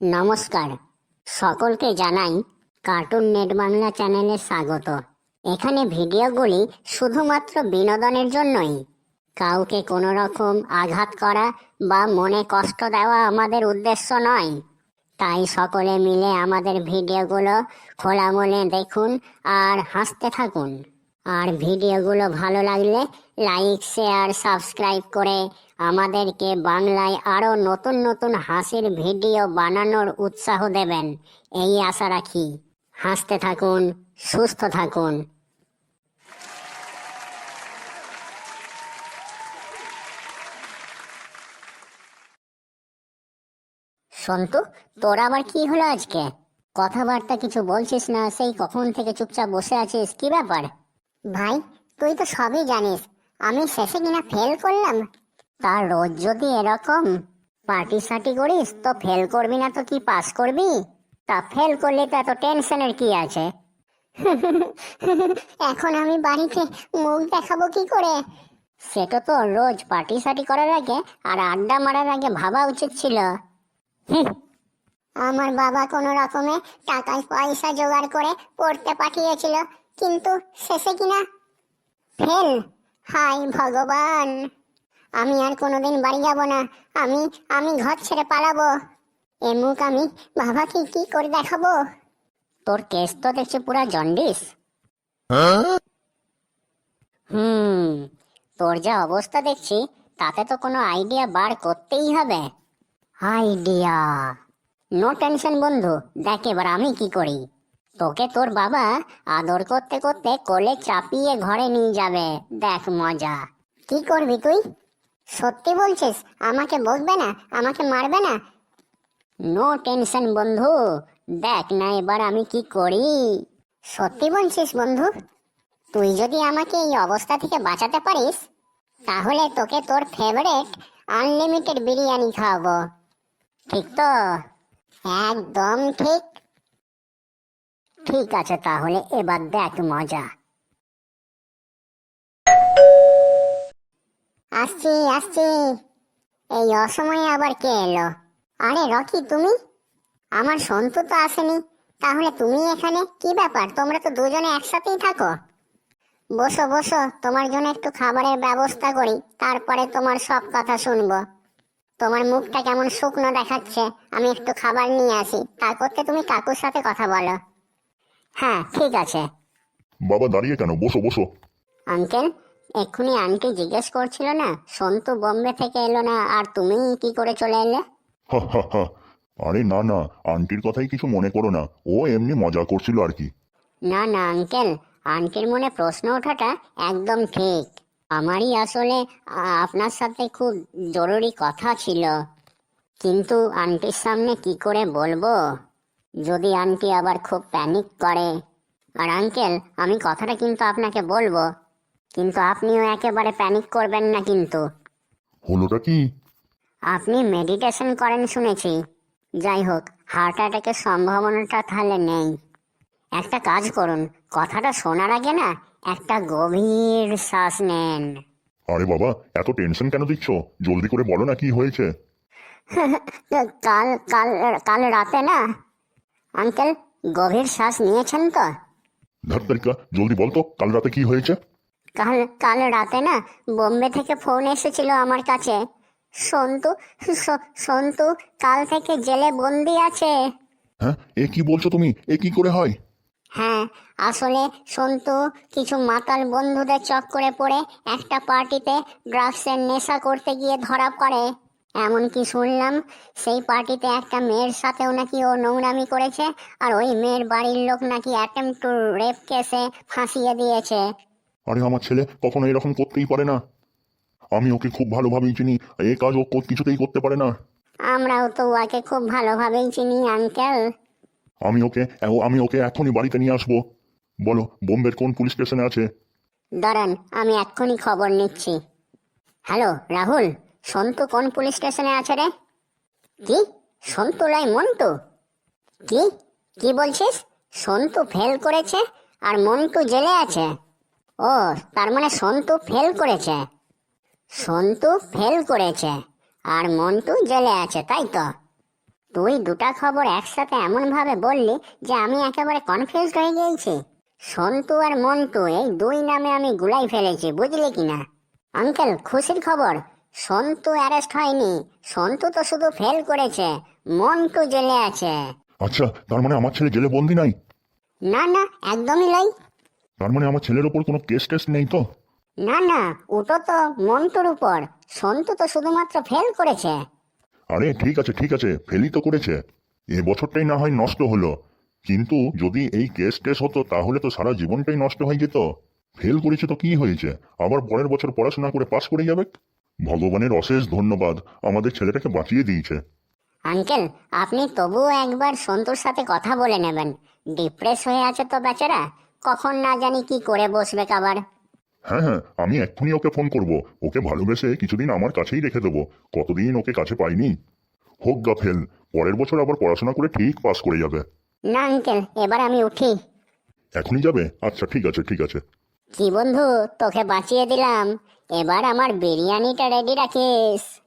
নমস্কার। সকলকে জানাই কার্টুন নেট বাংলা চ্যানেলে স্বাগত। এখানে ভিডিওগুলি শুধুমাত্র বিনোদনের জন্যই। কাউকে কোনো রকম আঘাত করা বা মনে কষ্ট দেওয়া আমাদের উদ্দেশ্য নয়। তাই সকলে মিলে আমাদের ভিডিওগুলো খোলা মনে দেখুন আর হাসতে থাকুন। আর ভিডিওগুলো ভালো লাগলে লাইক শেয়ার সাবস্ক্রাইব করে আমাদেরকে বাংলায় আরও নতুন নতুন হাসির ভিডিও বানানোর উৎসাহ দেবেন। এই আশা রাখি। হাসতে থাকুন, সুস্থ থাকুন। সন্তু, তোর আবার কি হলো আজকে? কথাবার্তা কিছু বলছিস না, সেই কখন থেকে চুপচাপ বসে আছিস? কি ব্যাপার? ভাই, তুই তো সবই জানিস। আমি শেষে কিনা ফেল করলাম? তা রোজ যদি এরকম পার্টি সার্টি করিস, তো ফেল করবি না তো কি পাস করবি? তা ফেল করলে তো এত টেনশনের কি আছে? এখন আমি বাড়িতে মুখ দেখাবো কি করে? সেটা তো রোজ পার্টি সার্টি করার আগে আর আড্ডা মারার আগে ভাবা উচিত ছিল। আমার বাবা কোনো রকমে টাকা পয়সা জোগাড় করে পড়তে পাঠিয়েছিল। কিন্তু শেষে কিনা? ফেল। হাই ভগবান। আমি আর কোনোদিন বাড়ি যাব না। আমি আমি ঘর ছেড়ে পালাবো। এ মুখ আমি বাবাকে কি করে দেখাবো? তোর কেস তো দেখছি পুরা জন্ডিস। হুম, তোর যা অবস্থা দেখছি, তাতে তো কোনো আইডিয়া বার করতেই হবে। আইডিয়া? নো টেনশন বন্ধু, দেখ এবার আমি কি করি। তোকে তোর বাবা আদর করতে করতে কোলে চাপিয়ে ঘরে নিয়ে যাবে। দেখ মজা। কি করবি তুই? সত্যি বলছিস? আমাকে বকবে না? আমাকে মারবে না? নো টেনশন বন্ধু। দেখ না এবার আমি কি করি। সত্যি বলছিস বন্ধু? তুই যদি আমাকে এই অবস্থা থেকে বাঁচাতে পারিস, তাহলে তোকে তোর ফেভারেট আনলিমিটেড বিরিয়ানি খাওয়াবো। ঠিক তো? একদম ঠিক। ঠিক আছে, তাহলে এবার দেখ মজা। আসছি আসছি। এই অসময়ে আবার কে এলো? আরে, রকি, তুমি? আমার সন্তু তো আসেনি। তাহলে তুমি এখানে? কি ব্যাপার? তোমরা তো দুজনে একসাথেই থাকো। বসো বসো। তোমার জন্য একটু খাবারের ব্যবস্থা করি। তারপরে তোমার সব কথা শুনব। তোমার মুখটা কেমন শুকনো দেখাচ্ছে। আমি একটু খাবার নিয়ে আসি। তার করতে তুমি কাকুর সাথে কথা বলো। হ্যাঁ ঠিক আছে। বাবা দাঁড়িয়ে কেন? বসো বসো। আঙ্কেল এক্ষুনি আন্টি জিজ্ঞেস করছিল না সন্তু বোম্বে থেকে এলো না আর তুমি কি করে চলে এলে? হা হা হা। আরে না না আন্টির কথাই কিছু মনে করো না ও এমনি মজা করছিল আর কি। না না আঙ্কেল আন্টির মনে প্রশ্ন ওঠাটা একদম ঠিক। আমারই আসলে আ, আপনার সাথে খুব জরুরি কথা ছিল। কিন্তু আন্টির সামনে কি করে বলব? যদি আন্টি আবার খুব প্যানিক করে। আর আঙ্কেল আমি কথাটা কিন্তু আপনাকে বলব। কিন্তু আপনিও একেবারে প্যানিক করবেন না কিন্তু। হলোটা কি? আপনি মেডিটেশন করেন শুনেছি। যাই হোক হার্ট অ্যাটাকের সম্ভাবনাটা তাহলে নেই। একটা কাজ করুন কথাটা শোনার আগে না একটা গভীর শ্বাস নেন। আরে বাবা এত টেনশন কেন দিচ্ছ? জলদি করে বলো না কি হয়েছে। কাল কাল কাল রাতে না আঙ্কেল গভীর শ্বাস নিয়েছেন তো? ধাত্তারিকা জলদি বল তো কাল রাতে কি হয়েছে? কাল কাল রাতে না বোম্বে থেকে ফোন এসেছিল আমার কাছে। সন্তু সন্তু কাল থেকে জেলে বন্দি আছে। হ্যাঁ এ কি বলছো তুমি? এ কি করে হয়? হ্যাঁ আসলে সন্তু কিছু মাতাল বন্ধুদের চক্করে পড়ে একটা পার্টিতে ড্রাগসের নেশা করতে গিয়ে ধরা পড়ে। এমনকি শুনলাম সেই পার্টিতে একটা মেয়ের সাথেও নাকি ও নোংরামি করেছে আর ওই মেয়ের বাড়ির লোক নাকি অ্যাটেম্প টু রেপ কেসে ফাঁসিয়ে দিয়েছে। আরে আমার ছেলে কখনো এরকম করতেই পারে না। আমি ওকে খুব ভালোভাবেই চিনি এ কাজ ও কিছুতেই করতে পারে না। আমরাও তো ওকে খুব ভালোভাবেই চিনি আঙ্কেল আমি ওকে আমি ওকে এখনই বাড়িতে নিয়ে আসব। বলো বোম্বের কোন পুলিশ স্টেশনে আছে? দাঁড়ান আমি এক্ষুনি খবর নিচ্ছি। হ্যালো রাহুল? সন্তু কোন পুলিশ স্টেশনে আছে রে? কি? সন্তু লাই মন্টু? কি? কি বলছিস? সন্তু ফেল করেছে আর মন্টু জেলে আছে? ও, তার মানে সন্তু ফেল করেছে। সন্তু ফেল করেছে আর মন্টু জেলে আছে, তাই তো? তুই দুটা খবর একসাথে এমন ভাবে বললি যে আমি একেবারে কনফিউজ হয়ে গিয়েছি। সন্তু আর মন্টু, এই দুই নামে আমি গুলাই ফেলেছি, বুঝলি কিনা? আঙ্কেল, খুশির খবর। সন্তু অ্যারেস্ট হয়নি। সন্তু তো শুধু ফেল করেছে। মন্টু জেলে আছে। আচ্ছা তার মানে আমার ছেলে জেলে বন্দি নাই? না না একদমই লাই তার মানে আমার ছেলের ওপর কোনো কেস টেস নেই তো? না না ওটা তো মন্টুর উপর। সন্তু তো শুধুমাত্র ফেল করেছে। আরে ঠিক আছে ঠিক আছে ফেলি তো করেছে। এ বছরটাই না হয় নষ্ট হলো। কিন্তু যদি এই কেস টেস হতো তাহলে তো সারা জীবনটাই নষ্ট হয়ে যেত। ফেল করেছে তো কি হয়েছে? আবার পরের বছর পড়াশোনা করে পাশ করে যাবে? ভগবানের অশেষ ধন্যবাদ আমাদের ছেলেটাকে বাঁচিয়ে দিয়েছে। আঙ্কেল আপনি তবুও একবার সন্তুর সাথে কথা বলে নেবেন। ডিপ্রেস হয়ে আছে তো বেচারা কখন না জানি কি করে বসবে আবার হ্যাঁ হ্যাঁ আমি এক্ষুনি ওকে ফোন করব। ওকে ভালোবেসে কিছুদিন আমার কাছেই রেখে দেবো। কতদিন ওকে কাছে পাইনি? হোক গা ফেল পরের বছর আবার পড়াশোনা করে ঠিক পাস করে যাবে। না আঙ্কেল এবার আমি উঠি। এখনই যাবে? আচ্ছা ঠিক আছে ঠিক আছে। কি বন্ধু? তোকে বাঁচিয়ে দিলাম। এবার আমার বিরিয়ানিটা রেডি রাখিস।